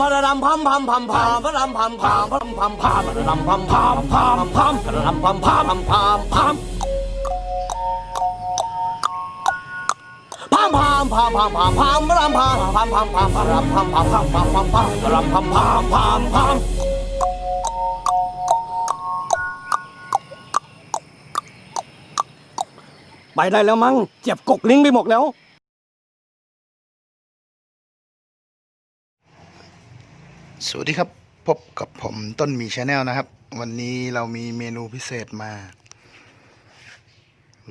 พระรำพัมพัมพัมพามพระรำพัมพามพระรำพัมพามพระรำพัมพามพามพามพระรำพัมพามพามพามพามพามพามพามพามพามพามพระรำพามพามพามพามพระรำพัมพามพามพามพามพามพรำพัมพามพามพามไปได้แล้วมั้งเจ็บกกลิ้งไปหมดแล้ว สวัสดีครับ พบกับผมต้นหมีชาแนลนะครับ วันนี้เรามีเมนูพิเศษมา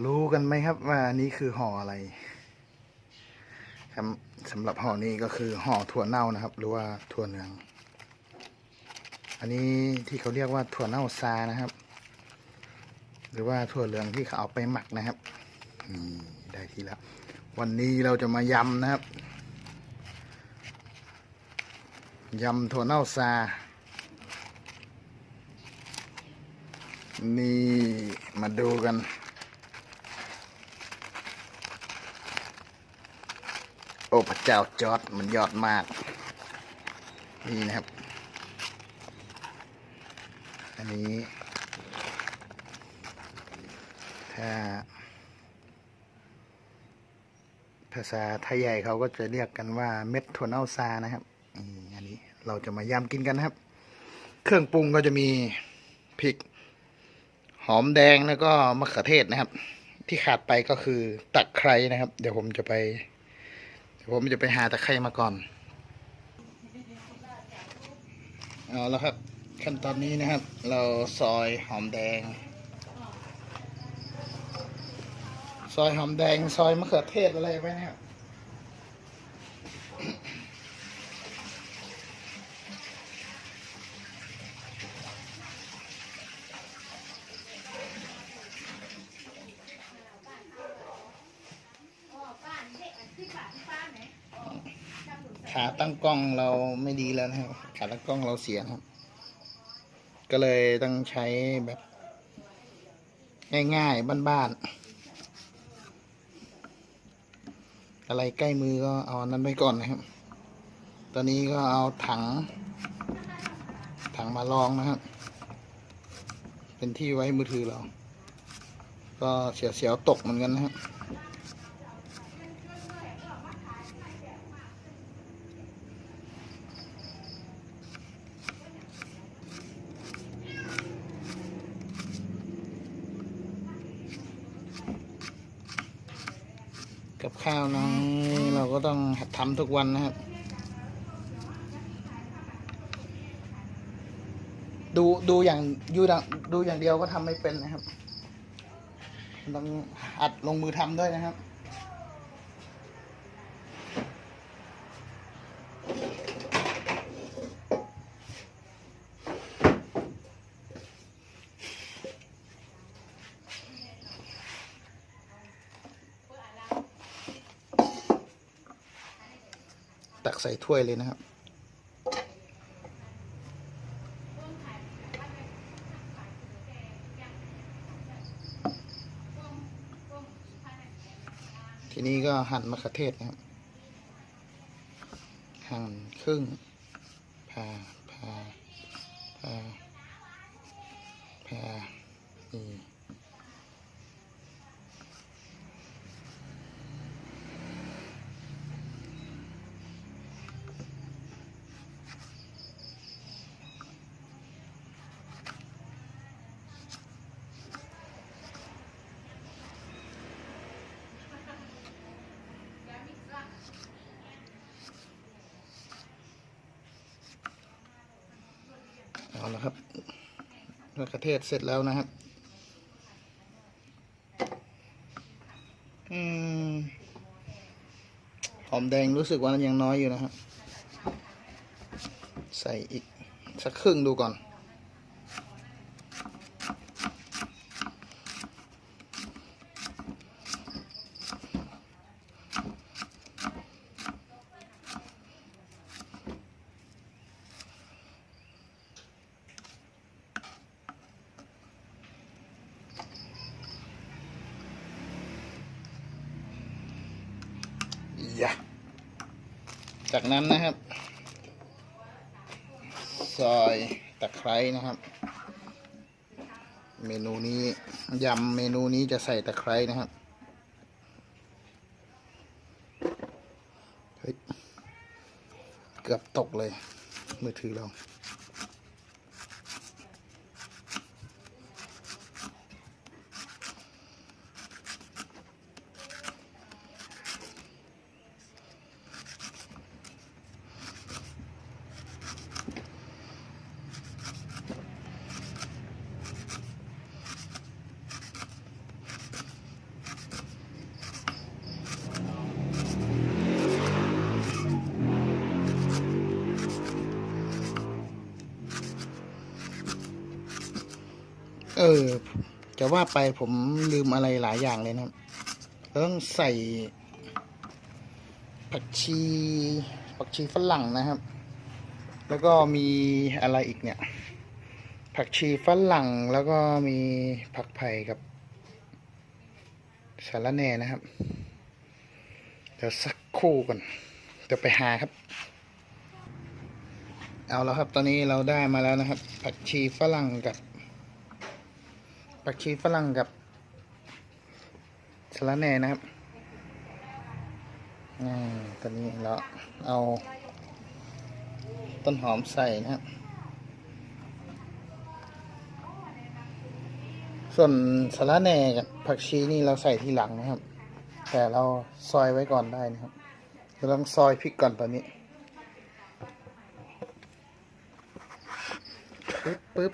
รู้กันไหมครับว่านี่คือห่ออะไรครับสำหรับห่อนี้ก็คือห่อถั่วเน่านะครับ หรือว่าถั่วเหลือง อันนี้ที่เขาเรียกว่าถั่วเน่าซานะครับ หรือว่าถั่วเหลืองที่เขาเอาไปหมักนะครับนี่ได้ทีแล้ววันนี้เราจะมายำนะครับ ยำถั่วเน่าซา นี่มาดูกัน โอ้พระเจ้าจอดมันยอดมาก นี่นะครับ อันนี้ ถ้า ภาษาไทยใหญ่เขาก็จะเรียกกันว่าเม็ดถั่วเน่าซานะครับ อันนี้เราจะมายำกินกันนะครับ เครื่องปรุงก็จะมีพริก หอมแดงแล้วก็มะเขือเทศนะครับ ที่ขาดไปก็คือตะไคร้นะครับ เดี๋ยวผมจะไปเดี๋ยวผมจะไปหาตะไคร้มาก่อนเอาแล้วครับ ขั้นตอนนี้นะครับ เราซอยหอมแดง ซอยหอมแดงซอยมะเขือเทศอะไรไปนะครับ ขาตั้งกล้องเราไม่ดีแล้วนะครับ ขาตั้งกล้องเราเสียครับ ก็เลยต้องใช้แบบ ง่ายๆบ้านๆ อะไรใกล้มือก็เอานั้นไปก่อนนะครับ ตอนนี้ก็เอาถัง ถังมาลองนะครับ เป็นที่ไว้มือถือเรา ก็เสียวๆตกเหมือนกันนะครับ กับข้าวน้องเราก็ต้องหัดทำทุกวันนะครับ ดูดูอย่างยูดังดูอย่างเดียวก็ทำไม่เป็นนะครับ ต้องอัดลงมือทำด้วยนะครับ ใส่ถ้วยเลยนะครับ ทีนี้ก็หั่นมะเขือเทศนะครับ หั่นครึ่งผ่าผ่าผ่าผ่านี่เอา ละครับมะเขือเทศเสร็จแล้วนะครับ อืมหอมแดงรู้สึกว่ามันยังน้อยอยู่นะครับ ใส่อีกสักครึ่งดูก่อน ยะ จากนั้นนะครับ ซอยตะไคร้นะครับ เมนูนี้ยำเมนูนี้จะใส่ตะไคร้นะครับเฮ้ยเกือบตกเลย มือถือเรา เออ จะว่าไปผมลืมอะไรหลายอย่างเลยนะครับต้องใส่ผักชีผักชีฝรั่งนะครับ แล้วก็มีอะไรอีกเนี่ย ผักชีฝรั่งแล้วก็มีผักไผ่กับสารแหน่นะครับ เดี๋ยวสักคู่ก่อนเดี๋ยวไปหาครับ เอาแล้วครับ ตอนนี้เราได้มาแล้วนะครับ ผักชีฝรั่งกับ ผักชีฝรั่งกับสะระแหน่นะครับอ่าตอนนี้เราเอา ต้นหอมใส่นะครับ ส่วนสะระแหน่กับผักชีนี่เราใส่ทีหลังนะครับ แต่เราซอยไว้ก่อนได้นะครับเราต้องซอยพริกก่อนตอนนี้ปึ๊บปึ๊บ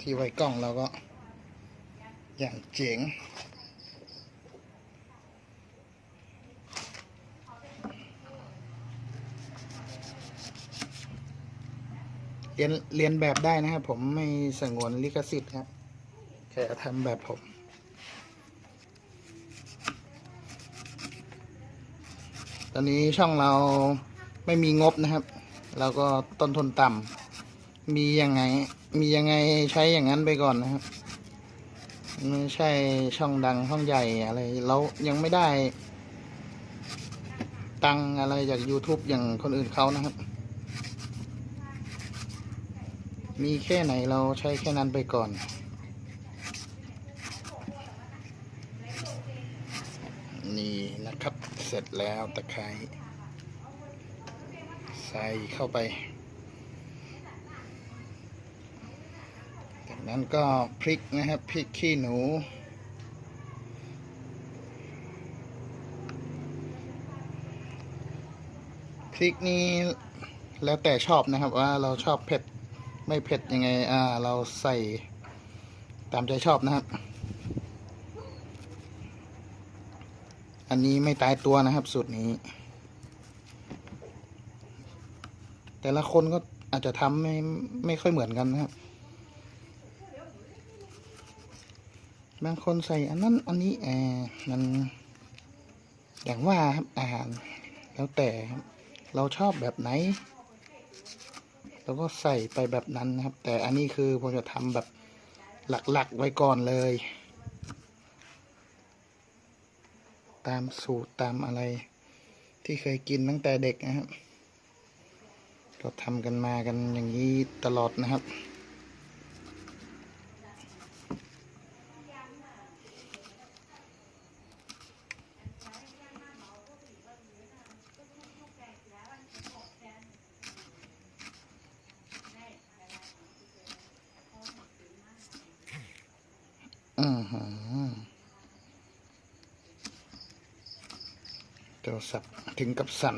ที่ไว้กล้องเราก็ อย่างเจ๋งเรียนเรียนแบบได้นะครับผมไม่สงวนลิขสิทธิ์ครับแค่ทำแบบผมตอนนี้ช่องเราไม่มีงบนะครับเราก็ต้นทุนต่ำ มียังไง มียังไงใช้อย่างนั้นไปก่อนนะครับไม่ใช่ช่องดังช่องใหญ่อะไรเรายังไม่ได้ ตังอะไรจาก YouTube อย่างคนอื่นเขานะครับ มีแค่ไหนเราใช้แค่นั้นไปก่อน นี่นะครับเสร็จแล้วตะไคร้ใส่เข้าไป จาก นั้นก็พริกนะครับพริกขี้หนู พริกนี้แล้วแต่ชอบนะครับว่าเราชอบเผ็ดไม่เผ็ดยังไง อ่า เราใส่ตามใจชอบนะครับ อันนี้ไม่ตายตัวนะครับสูตรนี้ แต่ละคนก็อาจจะทำไม่ไม่ค่อยเหมือนกันนะครับ บางคนใส่อันนั้นอันนี้แอบมันอย่างว่าครับอาหาร แล้วแต่เราชอบแบบไหนเราก็ใส่ไปแบบนั้นนะครับ แต่อันนี้คือผมจะทำแบบหลักๆไว้ก่อนเลย ตามสูตรตามอะไรที่เคยกินตั้งแต่เด็กนะครับ ก็ทำกันมากันอย่างนี้ตลอดนะครับ สับถึงกับสั่น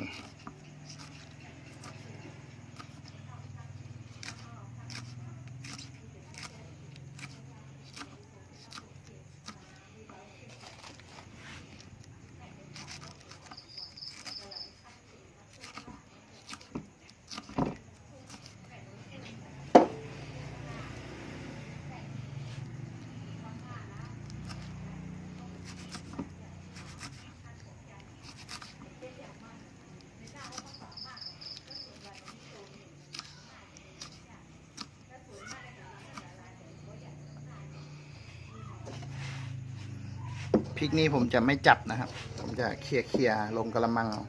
ริกนี้ผมจะไม่จับนะครับ ผมจะเคลียร์เคลียลงกระมังเอา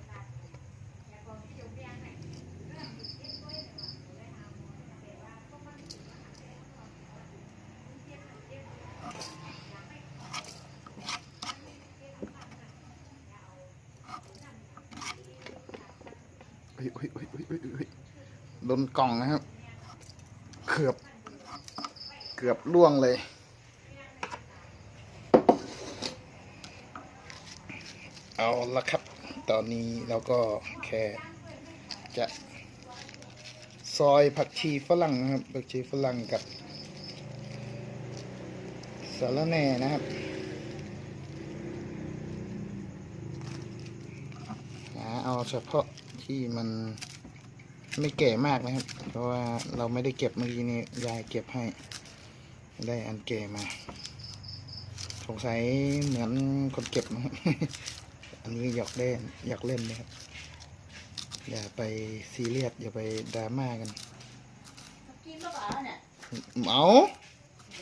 โดนกล่องนะครับ เกือบ เกือบล่วงเลย เอาละครับ ตอนนี้เราก็แค่จะซอยผักชีฝรั่งนะครับ ผักชีฝรั่งกับสาระแหน่นะครับหาเอาเฉพาะที่มันไม่แก่มากนะครับ เพราะว่าเราไม่ได้เก็บเมื่อกี้นี้ยายเก็บให้ ได้อันแก่มา สงสัยเหมือนคนเก็บนะครับ อันนี้หยอกเล่นหยอกเล่นนะครับ อย่าไปซีเรียสอย่าไปดราม่ากันกินก็ป๋าเนี่ยเอา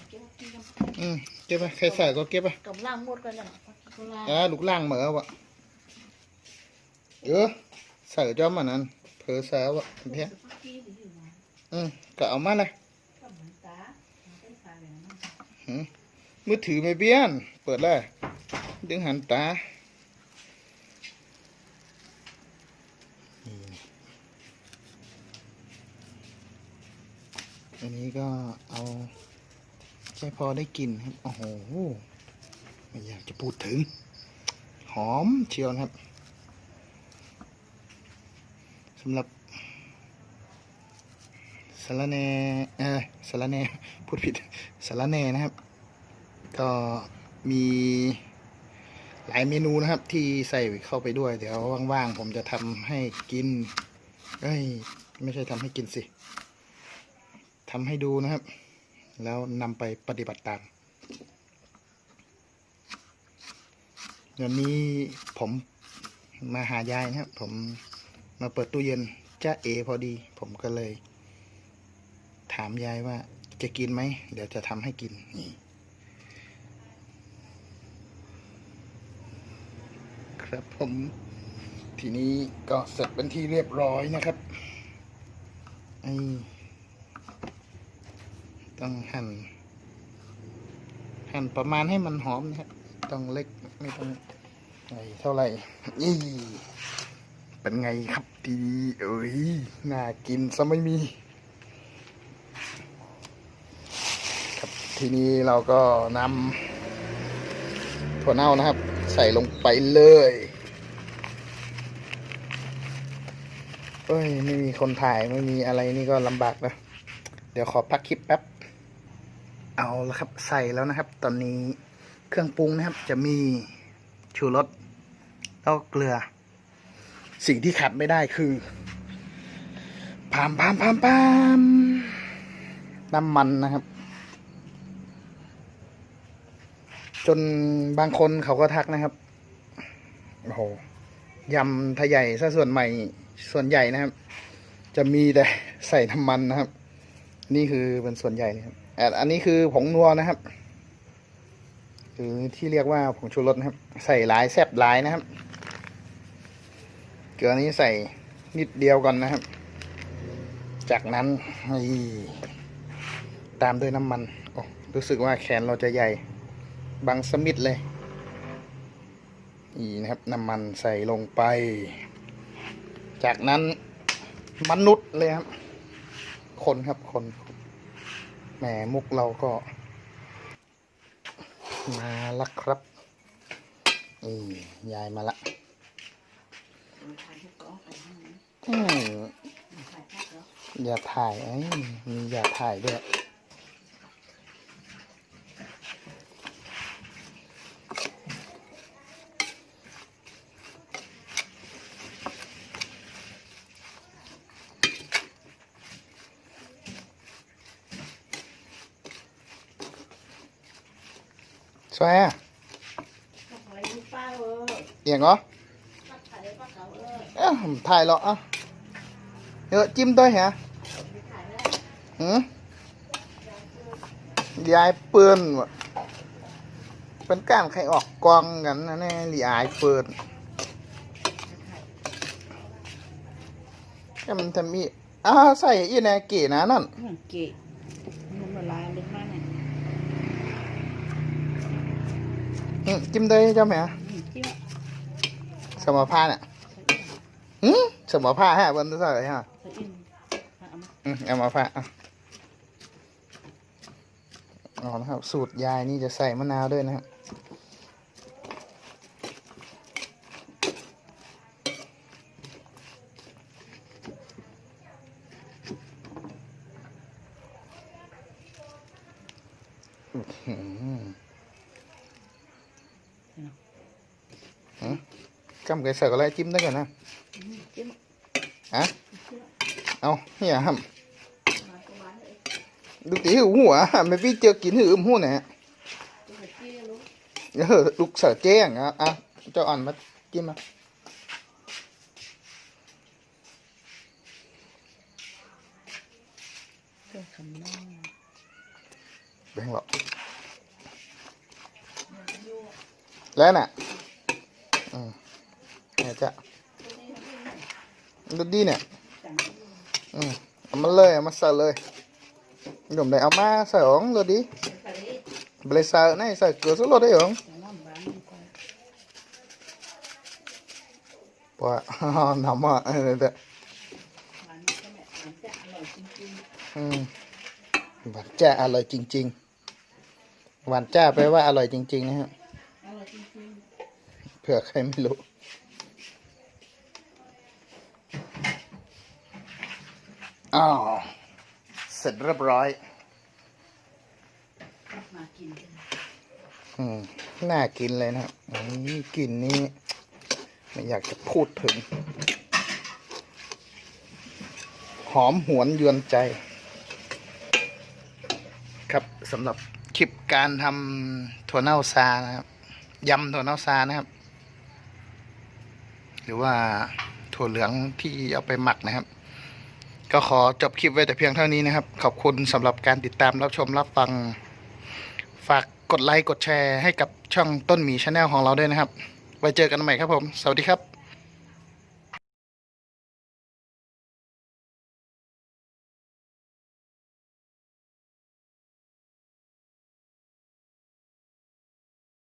เก็บกินกันอืมเก็บไปใครใส่ก็เก็บไปกับล่างหมดกันเลยก็ล่างอ่าลูกล่างเหมือวะเออใส่จอมมันนั้นเพอสาวะเพี้ยกินอยู่นะอืมก็เอามาเลยก็เหมือนตาไม่ตาอย่างนั้นหืมมือถือไม่เบี้ยน เปิดเลยดึงหันตา อันนี้ก็เอาแค่พอได้กลิ่นครับ โอ้โห ไม่อยากจะพูดถึง หอมเชียวนะครับสำหรับสารแนเออสารแนพูดผิดสารแนนะครับ ก็มีหลายเมนูนะครับที่ใส่เข้าไปด้วย เดี๋ยวว่างๆผมจะทำให้กินเอ้ย ไม่ใช่ทำให้กินสิ ทำให้ดูนะครับ แล้วนำไปปฏิบัติตามวันนี้ผมมาหายายนะครับ ผมมาเปิดตู้เย็นจ้าเอพอดี ผมก็เลย ถามยายว่าจะกินไหม เดี๋ยวจะทำให้กินนี่ครับผมทีนี้ก็เสร็จเป็นที่เรียบร้อยนะครับไอ้ ต้องหั่น หั่นประมาณให้มันหอมนะครับ ต้องเล็กไม่ต้องใหญ่เท่าไหร่นี่เป็นไงครับดีเอ้ยน่ากินซะไม่มี ครับทีนี้เราก็นำถั่วเน่านะครับ ใส่ลงไปเลยเอ้ย ไม่มีคนถ่ายไม่มีอะไรนี่ก็ลำบากนะ เดี๋ยวขอพักคลิปแป๊บ เอาละครับใส่แล้วนะครับ ตอนนี้เครื่องปรุงนะครับ จะมีชูรสแล้วเกลือ สิ่งที่ขาดไม่ได้คือพามพามพามพามน้ำมันนะครับ จนบางคนเขาก็ทักนะครับโอ้โหยำทะใหญ่ซะส่วนใหม่ส่วนใหญ่นะครับ จะมีแต่ใส่น้ำมันนะครับ นี่คือเป็นส่วนใหญ่นะครับ อันนี้คือผงนัวนะครับ หรือที่เรียกว่าผงชูรสนะครับ ใส่หลายแซบหลายนะครับ เกลือนี้ใส่นิดเดียวก่อนนะครับ จากนั้นอีตามด้วยน้ำมันโอ้รู้สึกว่าแขนเราจะใหญ่บังสมิดเลยนี่นะครับน้ำมันใส่ลงไป จากนั้นมนุษย์เลยครับ คนครับคน แหมมุกเราก็ มาละครับนี่ยายมาละถ่ายให้กล้องไปให้นะอืมถ่ายภาพแล้วอย่าถ่ายไอ้ยมีอย่าถ่ายด้วย สวยอะก็ถ่ายรูปป้าเอียงเหรอเออเอ้าถ่ายหรอกอะเออจิ้มด้วยเหรอหืมยายเปื้อนวะเป็นก้านใครออกกองกันนะแน่หลีอายเปื้อนก็มันทำมีอ้าวใส่อีแนเก๋นะนั่นเก๋มันละลายลึกมากเนี่ย อืม จิ้มด้วยเจ้าแม่อืมจิ้มสมภาเนี่ยหืมสมอผ้าฮะบนใส่ฮะใส่อินเอามาอืมเอามาผ้าอะอ๋อนะครับ สูตรยายนี่จะใส่มะนาวด้วยนะครับอื้อ หือกำไก่ใส่ก็ไล่จิ้มได้กันนะจิ้มฮะเอาเฮียครับหวานก็หวานเลยลูตีหือหัวไม่พี่เจอกินหือมหัวเนี่ยเจี๊ยลูกเออลูกเสือแจ้งอะอะเจ้าอ่อนมาจิ้มมาแบงหรอกแล้วน่ะ เนี่ยจ้ะดูดีเนี่ย อืมเอามาเลยเอามาใส่เลยหนุ่มได้เอามาใส่อ๋องเลยดิใส่เลยไปเลยใส่ไหนใส่เกลือสักรสได้อ๋องใส่น้ำหวานลงไปว่าน้ำอะเออเด้อหวานนี่ก็แม่หวานจะอร่อยจริงอืมหวานจ้าอร่อยจริง ๆ หวานจ้าแปลว่าอร่อยจริง ๆ นะฮะๆอร่อยจริงเผื่อใครไม่รู้ อ้าวเสร็จเรียบร้อย มากินกันอืมน่ากินเลยนะครับอืมกลิ่นนี้ไม่อยากจะพูดถึง หอมหวนยวนใจ ครับสำหรับคลิปการทำถั่วเน่าซานะครับยำถั่วเน่าซานะครับ หรือว่าถั่วเหลืองที่เอาไปหมักนะครับ ก็ขอจบคลิปไว้แต่เพียงเท่านี้นะครับ ขอบคุณสำหรับการติดตามรับชมรับฟัง ฝากกดไลค์กดแชร์ให้กับช่องต้นหมีชาแนลของเราด้วยนะครับ ไว้เจอกันใหม่ครับผม สวัสดีครับ